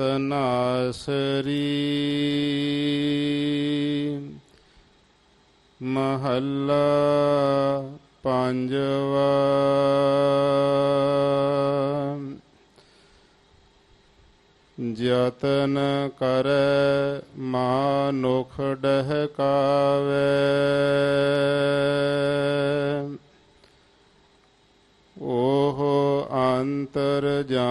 ਤਨਾਸਰੀ ਮਹੱਲਾ ਪੰਜਵਾ ਜਤਨ ਕਰੈ ਮਾਨੁਖ ਡਹਕਾਵੇ ਉਹ ਅੰਤਰ ਜਾਮੀ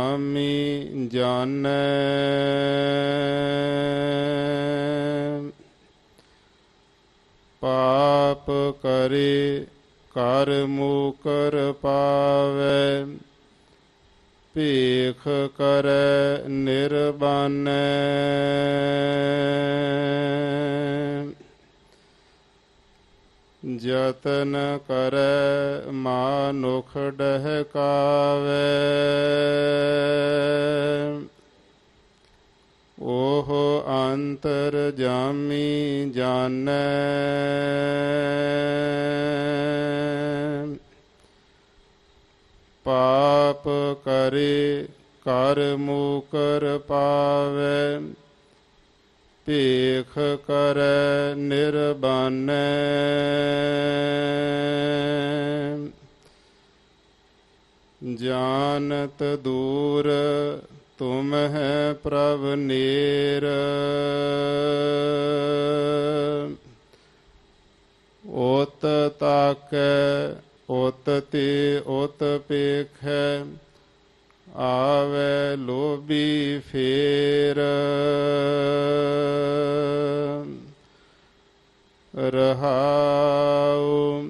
ਪਾਪ ਕਰੇ, ਕਰ ਮੂਕਰ ਪਾਵੇ। ਭੇਖ ਕਰੈ, ਨਿਰਬਾਨੈ। ਜਤਨ ਕਰੈ, ਮਾਨੁਖ ਡਹਕਾਵੇ। ਉਹ ਅੰਤਰ ਜਾਮੀ ਜਾਣੈ। ਪਾਪ ਕਰੇ, ਕਰ ਮੂਕਰ ਪਾਵੇ। ਭੇਖ ਕਰੈ ਨਿਰਬਾਨੈ। ਜਾਨਤ ਦੂਰ ਤੁਮ ਹੈ ਪ੍ਰਭ ਨੀਰ। ਓਤ ਤਾਕੈ ਓਤ ਤੇ ਓਤ ਪੇਖੈ ਆਵੇ ਲੋਭੀ ਫੇਰ। ਰਹਾਉ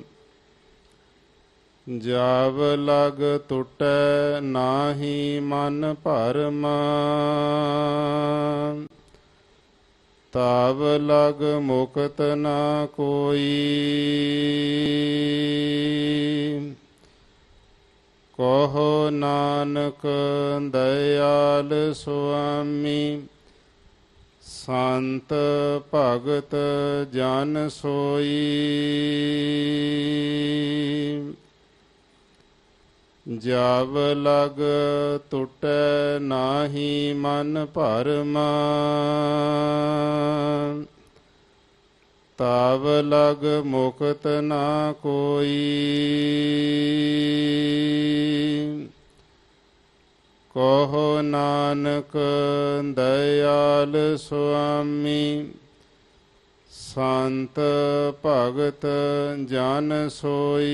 ਜਾਵ ਲਗ ਟੁਟੈ ਨਾਹੀ ਮਨ ਭਰਮ। ਤਬ ਲਗ ਮੁਕਤ ਨਾ ਕੋਈ। ਕਹੋ ਨਾਨਕ ਦਇਆਲ ਸੁਆਮੀ ਸੰਤ ਭਗਤ ਜਨ ਸੋਈ। ਜਬ ਲਗ ਟੁਟੈ ਨਾਹੀ ਮਨ ਭਰਮਾ ਤਬ ਲਗ ਮੁਕਤ ਨਾ ਕੋਈ। ਕਹੋ ਨਾਨਕ ਦਇਆਲ ਸੁਆਮੀ ਸੰਤ ਭਗਤ ਜਨ ਸੋਈ।